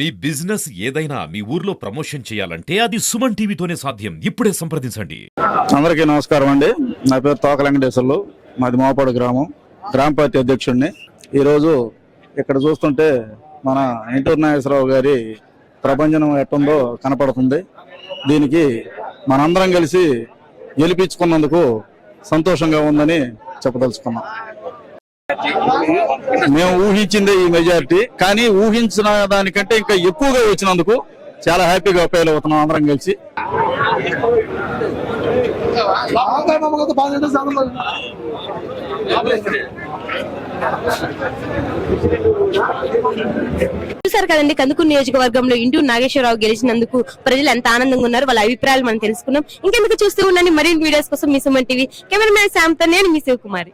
మీ business ఏదైనా మీ ఊర్లో promotion చేయాలంటే అది సుమన్ టీవీతోనే సాధ్యం. ఇప్పుడే సంప్రదించండి. అందరికీ నమస్కారం అండి. నా పేరు తోక వెంకటేశ్వర్లు. మాది మోపాడు గ్రామం. గ్రామ పార్టీ అధ్యక్షుడిని. ఈరోజు ఇక్కడ చూస్తుంటే మన ఎన్టీఆర్ నాగేశ్వరరావు గారి ప్రభంజనం ఎట్టుందో కనపడుతుంది. దీనికి మనందరం కలిసి గెలిపించుకున్నందుకు సంతోషంగా ఉందని చెప్పదలుచుకున్నాం. మేము ఊహించిందే ఈ మెజారిటీ కానీ ఊహించిన దానికంటే ఇంకా ఎక్కువగా వచ్చినందుకు చాలా హ్యాపీగా ఫీల్ అవుతున్నాం అందరం కలిసి. చూసారు కదండి కందుకూరు నియోజకవర్గంలో ఇంటూ నాగేశ్వరరావు గెలిచినందుకు ప్రజలు ఎంత ఆనందంగా ఉన్నారు వాళ్ళ అభిప్రాయాలు మనం తెలుసుకున్నాం. ఇంకెందుకు చూస్తూ ఉండండి మరిన్ని వీడియోస్ కోసం మీ సుమన్ టీవీ. కెమెరామ్యాన్ శామ్ నేను మీ శివకుమారి.